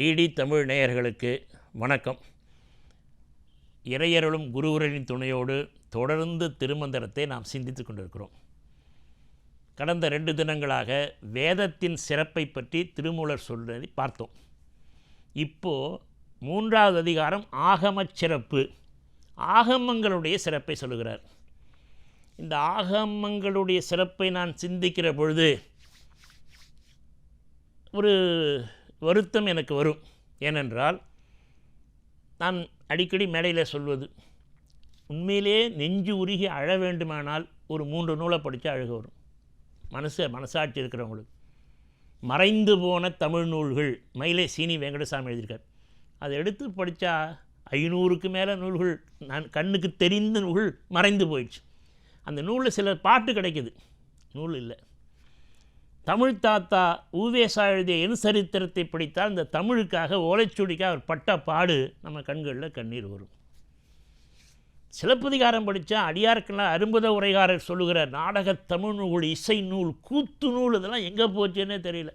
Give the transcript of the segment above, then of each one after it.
DD Tamil நேயர்களுக்கு வணக்கம். இறையருளும் குருவரனின் துணையோடு தொடர்ந்து திருமந்திரத்தை நாம் சிந்தித்து கொண்டிருக்கிறோம். கடந்த ரெண்டு தினங்களாக வேதத்தின் சிறப்பை பற்றி திருமூலர் சொல்வதை பார்த்தோம். இப்போது மூன்றாவது அதிகாரம் ஆகமச் சிறப்பு ஆகமங்களுடைய சிறப்பை சொல்லுகிறார். இந்த ஆகமங்களுடைய சிறப்பை நான் சிந்திக்கிற பொழுது ஒரு வருத்தம் எனக்கு வரும். ஏனென்றால் நான் அடிக்கடி மேடையில் சொல்வது உண்மையிலே நெஞ்சு உருகி அழ வேண்டுமானால் ஒரு மூன்று நூலை படித்தா அழுக வரும். மனசு மனசாட்சி இருக்கிறவங்களுக்கு. மறைந்து போன தமிழ் நூல்கள் மயிலை சீனி வெங்கடசாமி எழுதியிருக்கார். அதை எடுத்து படித்தா ஐநூறுக்கு மேலே நூல்கள் நான் கண்ணுக்கு தெரிந்த நூல்கள் மறைந்து போயிடுச்சு. அந்த நூலில் சில பாட்டு கிடைக்கிது. நூல் இல்லை. தமிழ் தாத்தா ஊவேசா எழுதிய என் சரித்திரத்தை படித்தால் இந்த தமிழுக்காக ஓலைச்சுடிக்காக அவர் பட்ட பாடு நம்ம கண்களில் கண்ணீர் வரும். சிலப்பதிகாரம் படித்தா அடியாருக்கெல்லாம் அரும்புத உரைகாரர் சொல்லுகிற நாடகத் தமிழ் நூல் இசை நூல் கூத்து நூல் இதெல்லாம் எங்கே போச்சுன்னே தெரியல.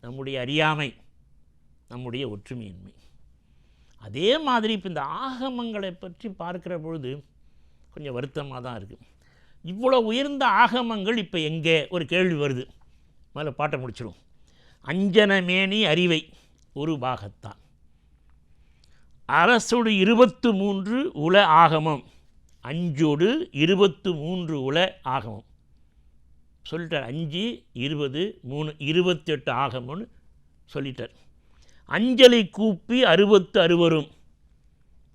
நம்முடைய அறியாமை நம்முடைய ஒற்றுமையின்மை. அதே மாதிரி இப்போ இந்த ஆகமங்களை பற்றி பார்க்கிற பொழுது கொஞ்சம் வருத்தமாக தான் இருக்குது இவ்வளோ உயர்ந்த ஆகமங்கள் இப்போ எங்கே? ஒரு கேள்வி வருது. முதல்ல பாட்டை முடிச்சிடும் அஞ்சனமேனி அறிவை ஒரு பாகத்தான். அரசோடு இருபத்து மூன்று உல ஆகமம். அஞ்சோடு இருபத்து மூன்று உல ஆகமம். சொல்லிட்டார் அஞ்சு இருபது மூணு இருபத்தெட்டு ஆகமம்னு சொல்லிட்டார். அஞ்சலை கூப்பி அறுபத்து அறுவரும்.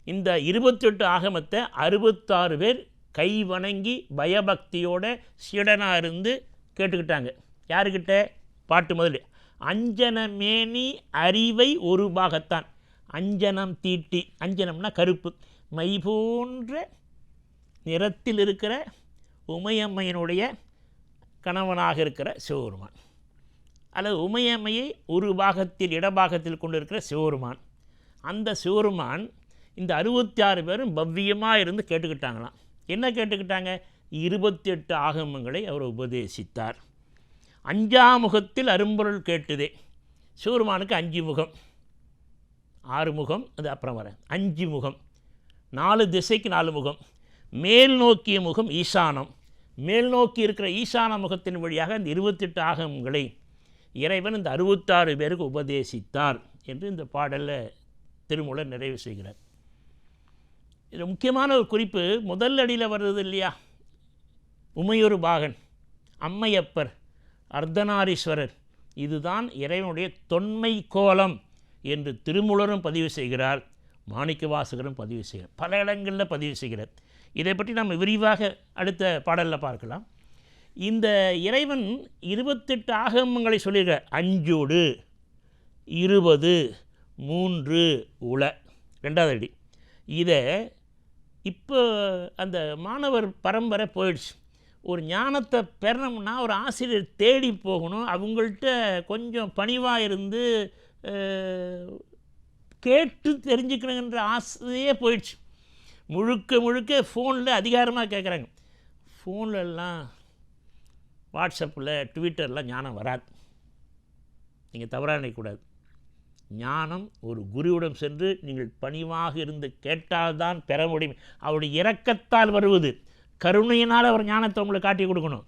இந்த இருபத்தெட்டு ஆகமத்தை அறுபத்தாறு பேர் கை வணங்கி பயபக்தியோட சீடனாக இருந்து கேட்டுக்கிட்டாங்க. யாருக்கிட்ட? பாட்டு முதல்ல அஞ்சனமேனி அறிவை ஒரு பாகத்தான். அஞ்சனம் தீட்டி. அஞ்சனம்னா கருப்பு. மை போன்ற நிறத்தில் இருக்கிற உமையம்மையினுடைய கணவனாக இருக்கிற சிவபெருமான். அல்லது உமையம்மையை ஒரு பாகத்தில் இடபாகத்தில் கொண்டிருக்கிற சிவபெருமான். அந்த சிவருமான் இந்த அறுபத்தி ஆறு பேரும் பவ்யமாக இருந்து கேட்டுக்கிட்டாங்களாம். என்ன கேட்டுக்கிட்டாங்க? இருபத்தி எட்டு ஆகமங்களை அவர் உபதேசித்தார். அஞ்சாமுகத்தில் அரும்பொருள் கேட்டுதே. சிவருமானுக்கு அஞ்சு முகம். ஆறு முகம் அது அப்புறம் வரேன். அஞ்சு முகம். நாலு திசைக்கு நாலு முகம். மேல் நோக்கிய முகம் ஈசானம். மேல் நோக்கி இருக்கிற ஈசான முகத்தின் வழியாக இந்த இருபத்தெட்டு ஆகங்களை இறைவன் இந்த அறுபத்தாறு பேருக்கு உபதேசித்தார் என்று இந்த பாடலில் திருமூலர் நிறைவு செய்கிறார். இது முக்கியமான ஒரு குறிப்பு முதல் அடியில் வர்றது இல்லையா? உமையொரு பாகன் அம்மையப்பர். அர்த்தநாரீஸ்வரர் இதுதான் இறைவனுடைய தொன்மை கோலம் என்று திருமூலரும் பதிவு செய்கிறார் மாணிக்க வாசகரும் பதிவு செய்கிறார் பல இடங்களில் பதிவு செய்கிறார். இதை பற்றி நாம் விரிவாக அடுத்த பாடலில் பார்க்கலாம். இந்த இறைவன் இருபத்தெட்டு ஆகமங்களை சொல்லியிருக்கார் அஞ்சோடு இருபது மூன்று உல ரெண்டாவது அடி. இதை இப்போ அந்த மாணவர் பரம்பரை போயிடுச்சு. ஒரு ஞானத்தை பெறணும்னா ஒரு ஆசிரியர் தேடி போகணும். அவங்கள்ட்ட கொஞ்சம் பணிவாக இருந்து கேட்டு தெரிஞ்சுக்கணுங்கிற ஆசையே போயிடுச்சு. முழுக்க முழுக்க ஃபோனில் அதிகாரமாக கேட்குறாங்க ஃபோன்லலாம் வாட்ஸ்அப்பில் ட்விட்டர்லாம் ஞானம் வராது. நீங்கள் தவறாக நினைக்கக்கூடாது. ஞானம் ஒரு குருவிடம் சென்று நீங்கள் பணிவாக இருந்து கேட்டால்தான் பெற முடியும். அவருடைய இரக்கத்தால் வருவது. கருணையினால் அவர் ஞானத்தை உங்களுக்கு காட்டி கொடுக்கணும்.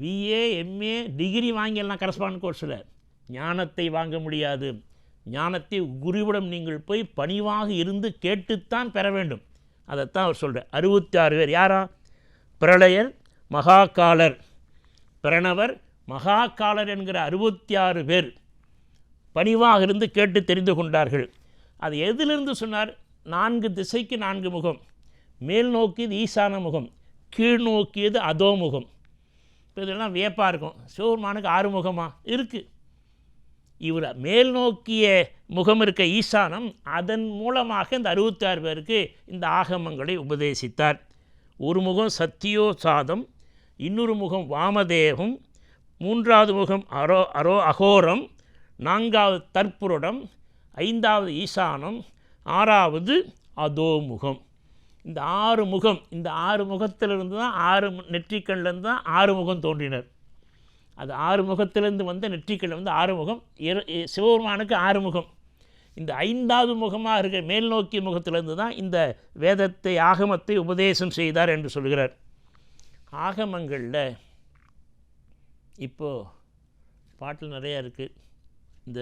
பிஏ எம்ஏ டிகிரி வாங்கிடலாம் கரஸ்பாண்ட் கோர்ஸில் ஞானத்தை வாங்க முடியாது. ஞானத்தை குருவிடம் நீங்கள் போய் பணிவாக இருந்து கேட்டுத்தான் பெற வேண்டும். அதைத்தான் அவர் சொல்கிறார் அறுபத்தி ஆறு பேர். யாரா? பிரளயர் மகாகாலர். பிரணவர் மகாகாலர் என்கிற அறுபத்தி ஆறு பேர் பணிவாக இருந்து கேட்டு தெரிந்து கொண்டார்கள். அது எதிலிருந்து சொன்னார்? நான்கு திசைக்கு நான்கு முகம். மேல் நோக்கியது ஈசான முகம் கீழ் நோக்கியது அதோ முகம். இப்போ இதெல்லாம் வியப்பாக இருக்கும். சிவபெருமானுக்கு ஆறுமுகமாக இருக்குது இவர் மேல் நோக்கிய முகம் இருக்க ஈசானம் அதன் மூலமாக இந்த அறுபத்தாறு பேருக்கு இந்த ஆகமங்களை உபதேசித்தார். ஒரு முகம் சத்தியோசாதம் இன்னொரு முகம் வாமதேகம் மூன்றாவது முகம் அரோ அரோ அகோரம் நான்காவது தற்புருடம் ஐந்தாவது ஈசானம் ஆறாவது அதோமுகம் இந்த ஆறு முகம் இந்த ஆறு முகத்திலிருந்து தான் ஆறு நெற்றிக்கண்லேருந்து தான் ஆறு முகம் தோன்றினர். அது ஆறு முகத்திலிருந்து வந்த நெற்றிக்கல் வந்து ஆறு முகம் சிவபெருமானுக்கு சிவபெருமானுக்கு ஆறுமுகம் இந்த ஐந்தாவது முகமாக இருக்க மேல் நோக்கிய முகத்திலிருந்து தான் இந்த வேதத்தை ஆகமத்தை உபதேசம் செய்தார் என்று சொல்கிறார். ஆகமங்களில் இப்போது பாட்டில் நிறையா இருக்குது இந்த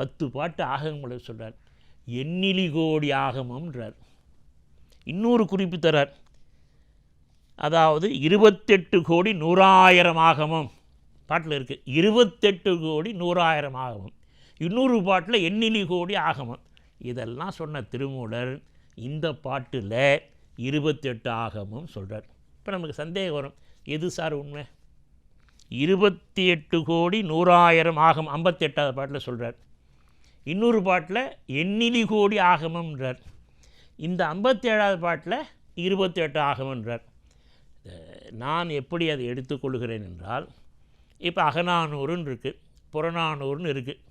பத்து பாட்டு ஆகமங்களை சொல்கிறார் எண்ணிலி கோடி ஆகமம்ன்றார். இன்னொரு குறிப்பு தரார். அதாவது இருபத்தெட்டு கோடி நூறாயிரம் ஆகமம். பாட்டில் இருக்குது இருபத்தெட்டு கோடி நூறாயிரம் ஆகமம். இன்னொரு பாட்டில் எண்ணிலி கோடி ஆகமம். இதெல்லாம் சொன்ன திருமூலர் இந்த பாட்டில் இருபத்தெட்டு ஆகமம் சொல்கிறார் இப்போ நமக்கு சந்தேகம் வரும். எது சார் உண்மை? இருபத்தி எட்டு கோடி நூறாயிரம் ஆகம் ஐம்பத்தெட்டாவது பாட்டில் சொல்கிறார் இன்னொரு பாட்டில் எண்ணிலி கோடி ஆகமம்ன்றார். இந்த ஐம்பத்தேழாவது பாட்டில் இருபத்தி எட்டு ஆகமன்றார். என்றார் நான் எப்படி அதை எடுத்துக்கொள்கிறேன் என்றால் இப்போ அகநானூறுன்னு இருக்குது புறநானூறுன்னு இருக்குது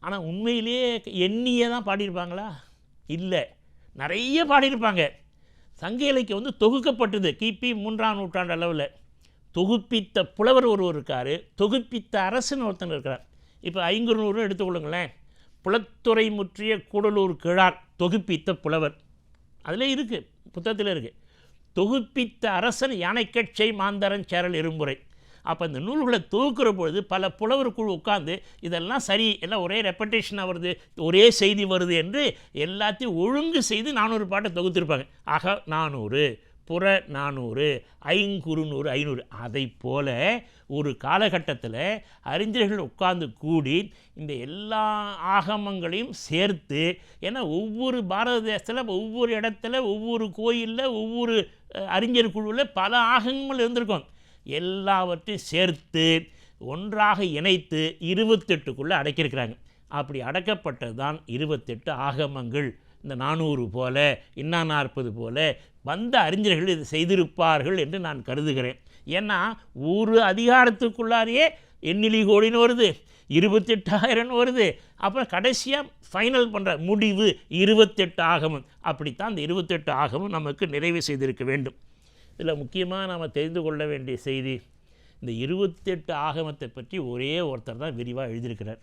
ஆனால் உண்மையிலேயே எண்ணியே தான் பாடியிருப்பாங்களா? இல்லை. நிறைய பாடியிருப்பாங்க. சங்க இலக்கியம் வந்து தொகுக்கப்பட்டது கிபி மூன்றாம் நூற்றாண்டு அளவில். தொகுப்பித்த புலவர் ஒருவர் இருக்கார் தொகுப்பித்த அரசுன்னு ஒருத்தன் இருக்கிறார். இப்போ ஐங்குறுநூறுன்னு எடுத்துக்கொள்ளுங்களேன் புலத்துறை முற்றிய கூடலூர் கிழார். தொகுப்பித்த புலவர். அதில் இருக்குது புத்தகத்தில் இருக்குது தொகுப்பித்த அரசன் யானைக்கட்சை மாந்தரன் சேரல் இரும்புரை அப்போ இந்த நூல்களை தொகுக்கிற பொழுது பல புலவர் குழு உட்காந்து இதெல்லாம் சரி எல்லாம் ஒரே ரெப்படேஷனாக வருது ஒரே செய்தி வருது என்று எல்லாத்தையும் ஒழுங்கு செய்து நானூறு பாட்டை தொகுத்திருப்பாங்க. ஆக நானூறு. புற நானூறு ஐங்குறுநூறு ஐநூறு. அதை போல ஒரு காலகட்டத்தில் அறிஞர்கள் உட்கார்ந்து கூடி இந்த எல்லா ஆகமங்களையும் சேர்த்து ஏன்னா ஒவ்வொரு பாரத தேசத்தில் ஒவ்வொரு இடத்துல ஒவ்வொரு கோயிலில் ஒவ்வொரு அறிஞர் குழுவில் பல ஆகமங்கள் இருந்திருக்கும். எல்லாவற்றையும் சேர்த்து ஒன்றாக இணைத்து இருபத்தெட்டுக்குள்ளே அடக்கியிருக்கிறாங்க. அப்படி அடக்கப்பட்டது தான் இருபத்தெட்டு ஆகமங்கள். இந்த நானூறு போல இன்னா நாற்பது போல வந்த அறிஞர்கள் இதை செய்திருப்பார்கள் என்று நான் கருதுகிறேன். ஏன்னா ஒரு அதிகாரத்துக்குள்ளாரையே எண்ணிலி கோடின்னு வருது இருபத்தெட்டாயிரம்னு வருது. அப்புறம் கடைசியாக ஃபைனல் பண்ணுற முடிவு இருபத்தெட்டு ஆகமும். அப்படித்தான் அந்த இருபத்தெட்டு ஆகமும் நமக்கு நிறைவு செய்திருக்க வேண்டும். இதில் முக்கியமாக நாம் தெரிந்து கொள்ள வேண்டிய செய்தி இந்த இருபத்தெட்டு ஆகமத்தை பற்றி ஒரே ஒருத்தர் தான் விரிவாக எழுதியிருக்கிறார்.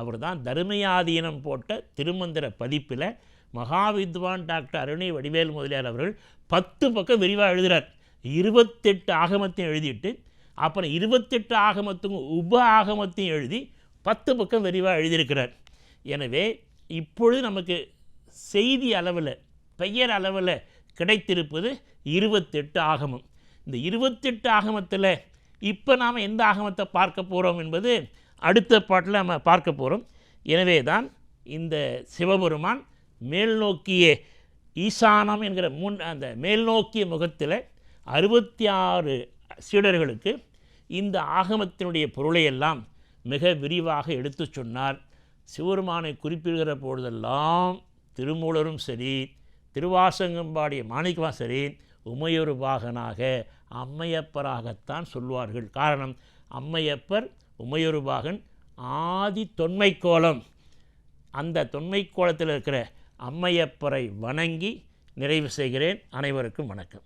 அவர் தான் தர்மயாதீனம் போட்ட திருமந்திர பதிப்பில் மகாவித்வான் டாக்டர் அருணை வடிவேல் முதலியார் அவர்கள் பத்து பக்கம் விரிவாக எழுதுகிறார் இருபத்தெட்டு ஆகமத்தையும் எழுதிட்டு அப்புறம் இருபத்தெட்டு ஆகமத்துக்கும் உப ஆகமத்தையும் எழுதி பத்து பக்கம் விரிவாக எழுதியிருக்கிறார். எனவே இப்பொழுது நமக்கு செய்தி அளவில் பெயர் அளவில் கிடைத்திருப்பது இருபத்தெட்டு ஆகமம். இந்த இருபத்தெட்டு ஆகமத்தில் இப்போ நாம் எந்த ஆகமத்தை பார்க்க போகிறோம் என்பது அடுத்த பாட்டில் நம்ம பார்க்க போகிறோம் எனவே தான் இந்த சிவபெருமான் மேல் நோக்கிய ஈசானம் என்கிற முன் அந்த மேல் நோக்கிய முகத்தில் அறுபத்தி ஆறு சீடர்களுக்கு இந்த ஆகமத்தினுடைய பொருளையெல்லாம் மிக விரிவாக எடுத்துச் சொன்னார். சிவருமானை குறிப்பிடுகிற பொழுதெல்லாம் திருமூலரும் சரி திருவாசங்கம்பாடிய மாணிக்கமாக சரி உமையொரு பாகனாக அம்மையப்பராகத்தான் சொல்வார்கள். காரணம் அம்மையப்பர் உமையொரு பாகன் ஆதி தொன்மை கோலம் அந்த தொன்மைக்கோலத்தில் இருக்கிற அம்மையப்பரை வணங்கி நிறைவு செய்கிறேன். அனைவருக்கும் வணக்கம்.